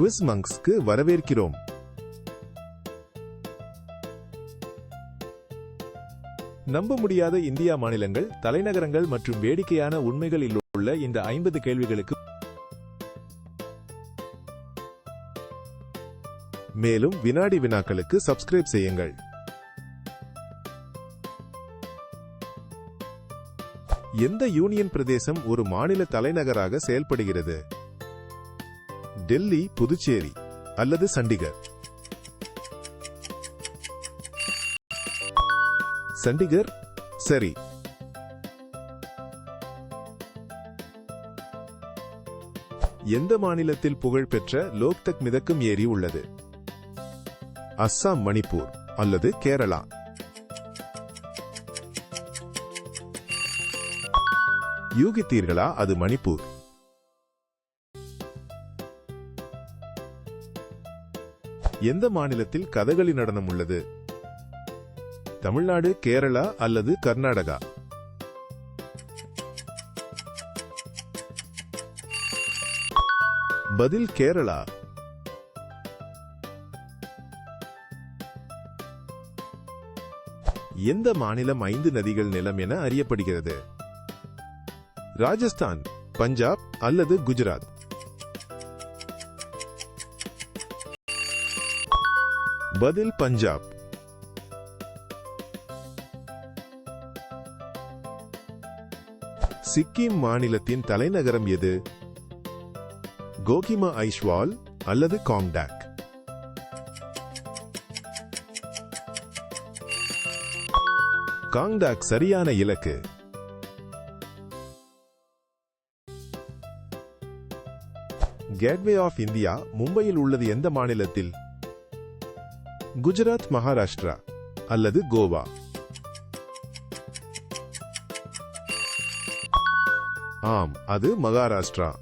Quiz மங்க்ஸ்க்கு வரவேற்கிறோம். நம்ப முடியாத இந்தியா மாநிலங்கள் தலைநகரங்கள் மற்றும் வேடிக்கையான உண்மைகளில் உள்ள இந்த ஐம்பது கேள்விகளுக்கு மேலும் வினாடி வினாக்களுக்கு சப்ஸ்கிரைப் செய்யுங்கள். எந்த யூனியன் பிரதேசம் ஒரு மாநில தலைநகராக செயல்படுகிறது? டெல்லி புதுச்சேரி அல்லது சண்டிகர். சண்டிகர் சரி. எந்த மாநிலத்தில் புகழ்பெற்ற லோக்தக் மிதக்கும் ஏரி உள்ளது? அஸ்ஸாம் மணிப்பூர் அல்லது கேரளா? யூகித்தீர்களா அது மணிப்பூர்? எந்த மாநிலத்தில் கதகளி நடனம் உள்ளது? தமிழ்நாடு கேரளா அல்லது கர்நாடகா? பதில் கேரளா. எந்த மாநிலம் ஐந்து நதிகள் நிலம் என அறியப்படுகிறது? ராஜஸ்தான் பஞ்சாப் அல்லது குஜராத்? பதில் பஞ்சாப். சிக்கிம் மாநிலத்தின் தலைநகரம் எது? கோகிமா ஐஷ்வால் அல்லது காங்டாக்? காங்டாக் சரியான இலக்கு. கேட்வே ஆஃப் இந்தியா மும்பையில் உள்ளது எந்த மாநிலத்தில்? குஜராத் மகாராஷ்டிரா அல்லது கோவா. ஆம் அது மகாராஷ்டிரா.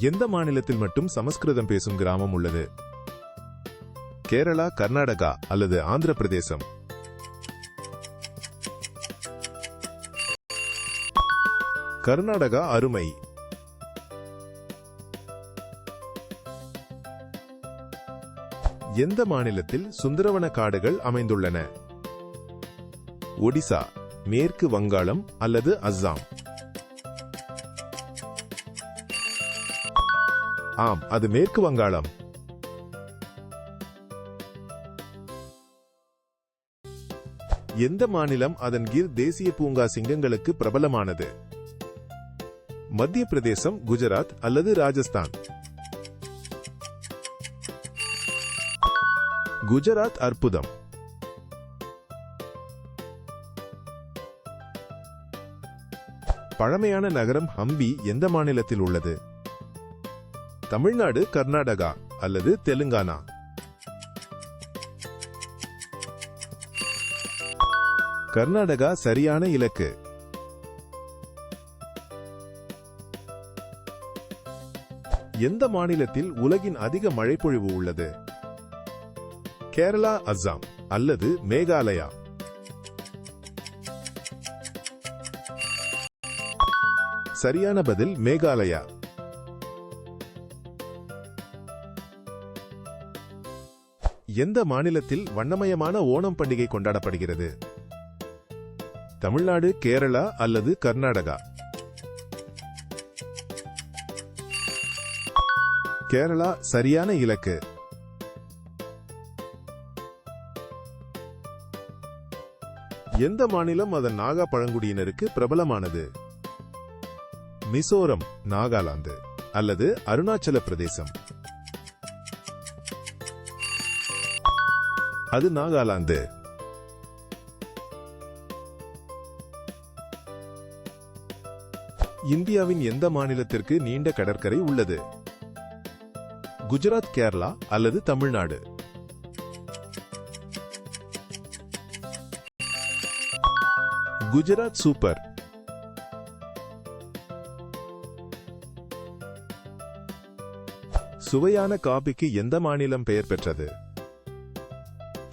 எந்த மாநிலத்தில் மட்டும் சமஸ்கிருதம் பேசும் கிராமம் உள்ளது? கேரளா கர்நாடகா அல்லது ஆந்திர பிரதேசம்? கர்நாடகா அருமை. எந்த மாநிலத்தில் சுந்தரவன காடுகள் அமைந்துள்ளன? ஒடிசா மேற்கு வங்காளம் அல்லது அஸ்ஸாம்? ஆம் அது மேற்கு வங்காளம். எந்த மாநிலம் அதன் கிர் தேசிய பூங்கா சிங்கங்களுக்கு பிரபலமானது? மத்திய பிரதேசம் குஜராத் அல்லது ராஜஸ்தான்? குஜராத் அற்புதம். பழமையான நகரம் ஹம்பி எந்த மாநிலத்தில் உள்ளது? தமிழ்நாடு கர்நாடகா அல்லது தெலுங்கானா? கர்நாடகா சரியான இலக்கு. எந்த மாநிலத்தில் உலகின் அதிக மழைப்பொழிவு உள்ளது? கேரளா அஸ்ஸாம் அல்லது மேகாலயா. சரியான பதில் மேகாலயா. எந்த மாநிலத்தில் வண்ணமயமான ஓணம் பண்டிகை கொண்டாடப்படுகிறது? தமிழ்நாடு கேரளா அல்லது கர்நாடகா? கேரளா சரியான இலக்கு. எந்த மாநிலம் அதன் நாகா பழங்குடியினருக்கு பிரபலமானது? மிசோரம் நாகாலாந்து அல்லது அருணாச்சல பிரதேசம். அது நாகாலாந்து. இந்தியாவின் எந்த மாநிலத்திற்கு நீண்ட கடற்கரை உள்ளது? குஜராத் கேரளா அல்லது தமிழ்நாடு? குஜராத் சூப்பர். சுவையான காபிக்கு எந்த மாநிலம் பெயர் பெற்றது?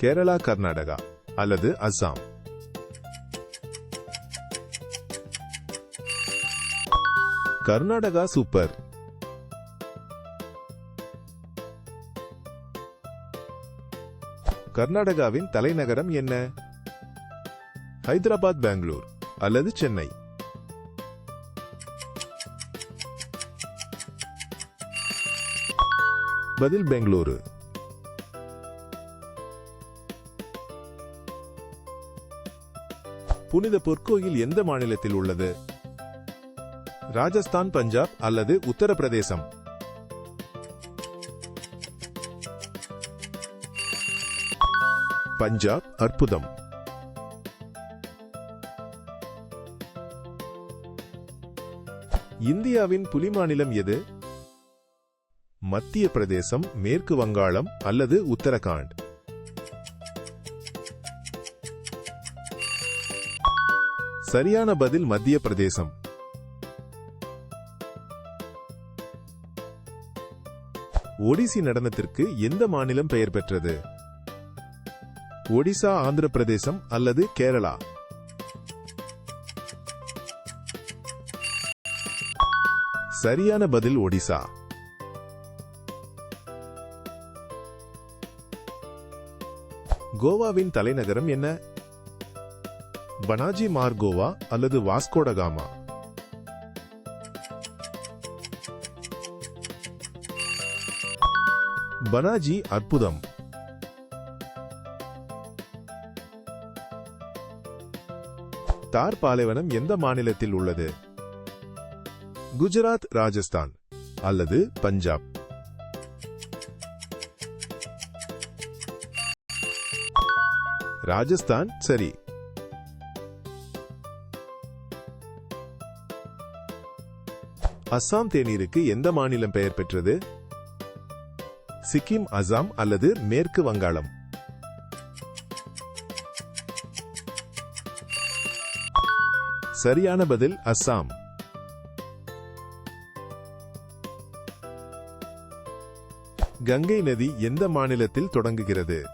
கேரளா கர்நாடகா அல்லது அஸ்ஸாம்? கர்நாடகா சூப்பர். கர்நாடகாவின் தலைநகரம் என்ன? ஹைதராபாத் பெங்களூர் அல்லது சென்னை. பதில் பெங்களூரு. புனித பொற்கோயில் எந்த மாநிலத்தில் உள்ளது? ராஜஸ்தான் பஞ்சாப் அல்லது உத்தரப்பிரதேசம்? பஞ்சாப் அற்புதம். இந்தியாவின் புலி மாநிலம் எது? மத்திய பிரதேசம் மேற்கு வங்காளம் அல்லது உத்தரகாண்ட்? சரியான பதில் மத்திய பிரதேசம். ஒடிசி நடனத்திற்கு எந்த மாநிலம் பெயர் பெற்றது? ஒடிசா ஆந்திர பிரதேசம் அல்லது கேரளா? சரியான பதில் ஒடிசா. கோவாவின் தலைநகரம் என்ன? பனாஜி மார்கோவா அல்லது வாஸ்கோடகாமா பனாஜி அற்புதம். தார் பாலைவனம் எந்த மாநிலத்தில் உள்ளது? குஜராத் ராஜஸ்தான் அல்லது பஞ்சாப். ராஜஸ்தான் சரி. அஸ்ஸாம் தேநீருக்கு எந்த மாநிலம் பெயர் பெற்றது? சிக்கிம் அசாம் அல்லது மேற்கு வங்காளம்? சரியான பதில் அஸ்ஸாம் கங்கை நதி எந்த மாநிலத்தில் தொடங்குகிறது?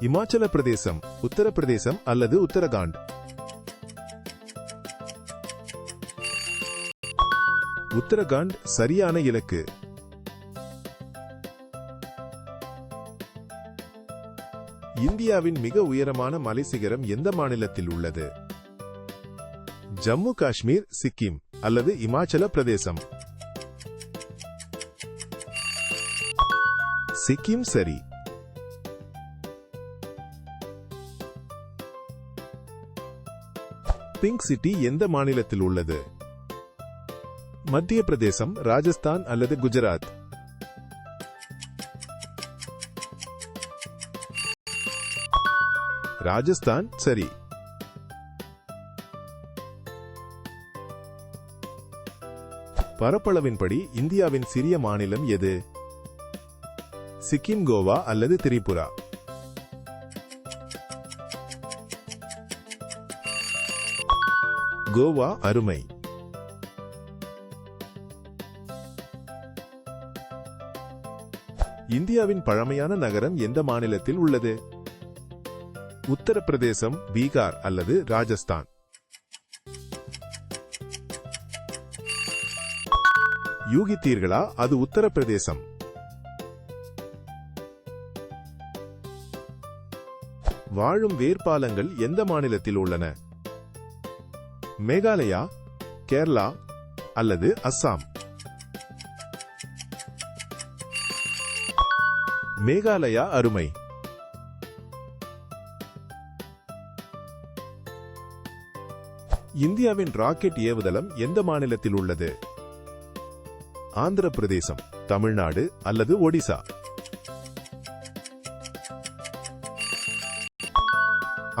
இமாச்சல பிரதேசம் உத்தரப்பிரதேசம் அல்லது உத்தரகாண்ட்? உத்தரகாண்ட் சரியான இலக்கு. இந்தியாவின் மிக உயரமான மலை சிகரம் எந்த மாநிலத்தில் உள்ளது? ஜம்மு காஷ்மீர் சிக்கிம் அல்லது இமாச்சல பிரதேசம்? சிக்கிம் சரி. பிங்க் சிட்டி எந்த மாநிலத்தில் உள்ளது? மத்திய பிரதேசம் ராஜஸ்தான் அல்லது குஜராத்? ராஜஸ்தான் சரி. பரப்பளவின்படி இந்தியாவின் சிறிய மாநிலம் எது? சிக்கிம் கோவா அல்லது திரிபுரா? கோவா அருமை. இந்தியாவின் பழமையான நகரம் எந்த மாநிலத்தில் உள்ளது? உத்தரப்பிரதேசம் பீகார் அல்லது ராஜஸ்தான்? யூகித்தீர்களா? அது உத்தரப்பிரதேசம். வாழும் வேர்பாலங்கள் எந்த மாநிலத்தில் உள்ளன? மேகாலயா கேரளா அல்லது அஸ்ஸாம்? மேகாலயா அருமை. இந்தியாவின் ராக்கெட் ஏவுதளம் எந்த மாநிலத்தில் உள்ளது? ஆந்திர பிரதேசம் தமிழ்நாடு அல்லது ஒடிசா?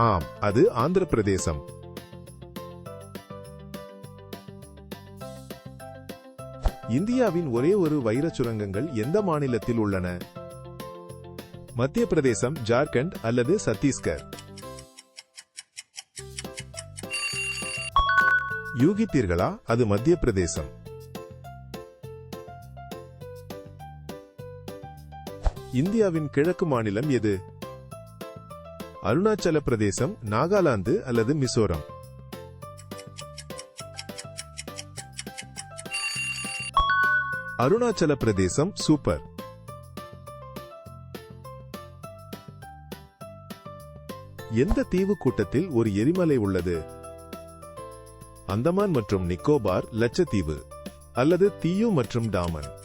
ஆம் அது ஆந்திர பிரதேசம் இந்தியாவின் ஒரே ஒரு வைரச் சுரங்கங்கள் எந்த மாநிலத்தில் உள்ளன? மத்திய பிரதேசம் ஜார்க்கண்ட் அல்லது சத்தீஸ்கர்? யூகித்தீர்களா? அது மத்திய பிரதேசம் இந்தியாவின் கிழக்கு மாநிலம் எது? அருணாச்சல பிரதேசம் நாகாலாந்து அல்லது மிசோரம்? அருணாச்சல பிரதேசம் சூப்பர். எந்த தீவு கூட்டத்தில் ஒரு எரிமலை உள்ளது? அந்தமான் மற்றும் நிக்கோபார் லட்சத்தீவு அல்லது தீயு மற்றும் டாமன்?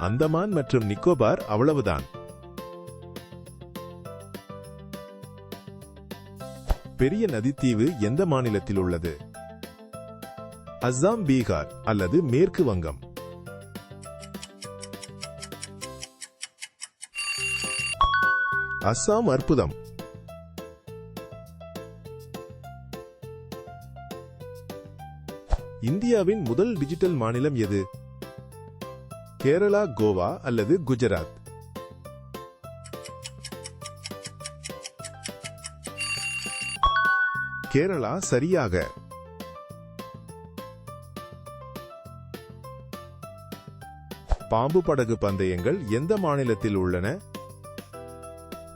அந்தமான் மற்றும் நிக்கோபார் அவ்வளவுதான். பெரிய நதித்தீவு எந்த மாநிலத்தில் உள்ளது? அஸ்ஸாம் பீகார் அல்லது மேற்கு வங்கம்? அஸ்ஸாம் அற்புதம். இந்தியாவின் முதல் டிஜிட்டல் மாநிலம் எது? கேரளா கோவா அல்லது குஜராத்? கேரளா சரியாக. பாம்பு படகு பந்தயங்கள் எந்த மாநிலத்தில் உள்ளன?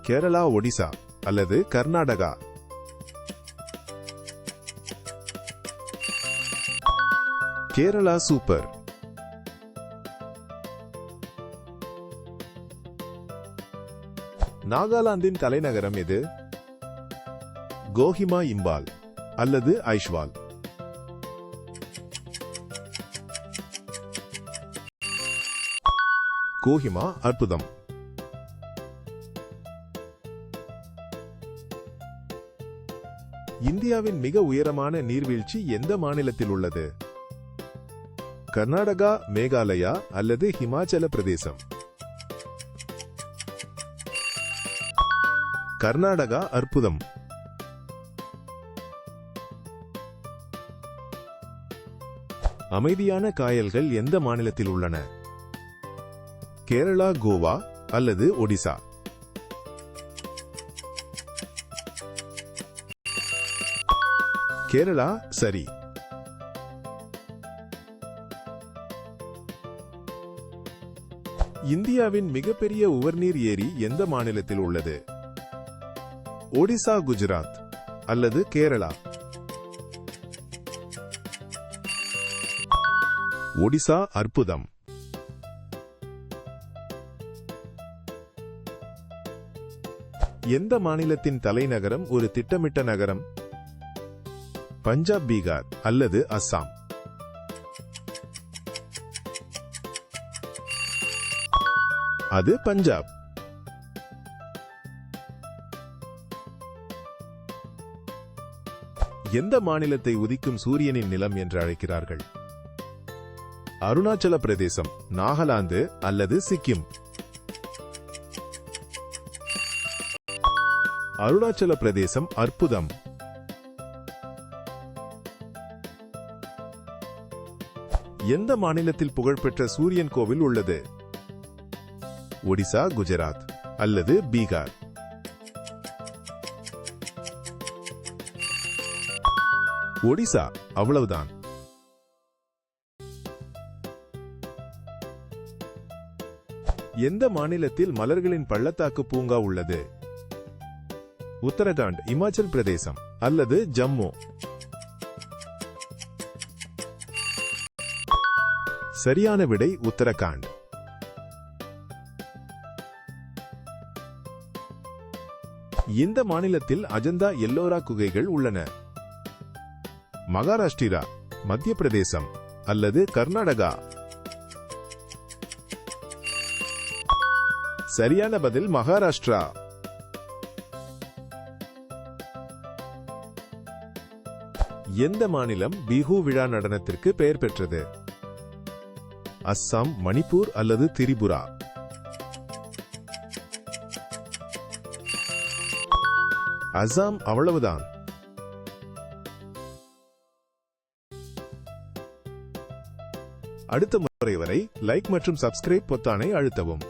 கேரளா ஒடிசா அல்லது கர்நாடகா? கேரளா சூப்பர். நாகாலாந்தின் தலைநகரம் எது? கோஹிமா இம்பால் அல்லது ஐஷ்வால்? கோஹிமா அற்புதம். இந்தியாவின் மிக உயரமான நீர்வீழ்ச்சி எந்த மாநிலத்தில் உள்ளது? கர்நாடகா மேகாலயா அல்லது ஹிமாச்சல பிரதேசம்? கர்நாடகா அற்புதம். அமைதியான காயல்கள் எந்த மாநிலத்தில் உள்ளன? கேரளா கோவா அல்லது ஒடிசா? கேரளா சரி. இந்தியாவின் மிகப்பெரிய உவர்நீர் ஏரி எந்த மாநிலத்தில் உள்ளது? ஒடிசா குஜராத் அல்லது கேரளா. ஒடிசா அற்புதம். எந்த மாநிலத்தின் தலைநகரம் ஒரு திட்டமிட்ட நகரம்? பஞ்சாப் பீகார் அல்லது அஸ்ஸாம். அது பஞ்சாப். எந்த மாநிலத்தை உதிக்கும் சூரியனின் நிலம் என்று அழைக்கிறார்கள்? அருணாச்சல பிரதேசம் நாகாலாந்து அல்லது சிக்கிம்? அருணாச்சல பிரதேசம் அற்புதம். எந்த மாநிலத்தில் புகழ்பெற்ற சூரியன் கோவில் உள்ளது? ஒடிசா குஜராத் அல்லது பீகார்? ஒடிசா அவ்வளவுதான். எந்த மாநிலத்தில் மலர்களின் பள்ளத்தாக்கு பூங்கா உள்ளது? உத்தரகாண்ட் இமாச்சல் பிரதேசம் அல்லது ஜம்மு? சரியான விடை உத்தரகாண்ட். இந்த மாநிலத்தில் அஜந்தா எல்லோரா குகைகள் உள்ளன. மகாராஷ்டிரா மத்திய பிரதேசம் அல்லது கர்நாடகா? சரியான பதில் மகாராஷ்டிரா. எந்த மாநிலம் பிஹு விழா நடனத்திற்கு பெயர் பெற்றது? அஸ்ஸாம் மணிப்பூர் அல்லது திரிபுரா? அசாம் அவ்வளவுதான். அடுத்த முறை வரை லைக் மற்றும் சப்ஸ்கிரைப் பொத்தானை அழுத்தவும்.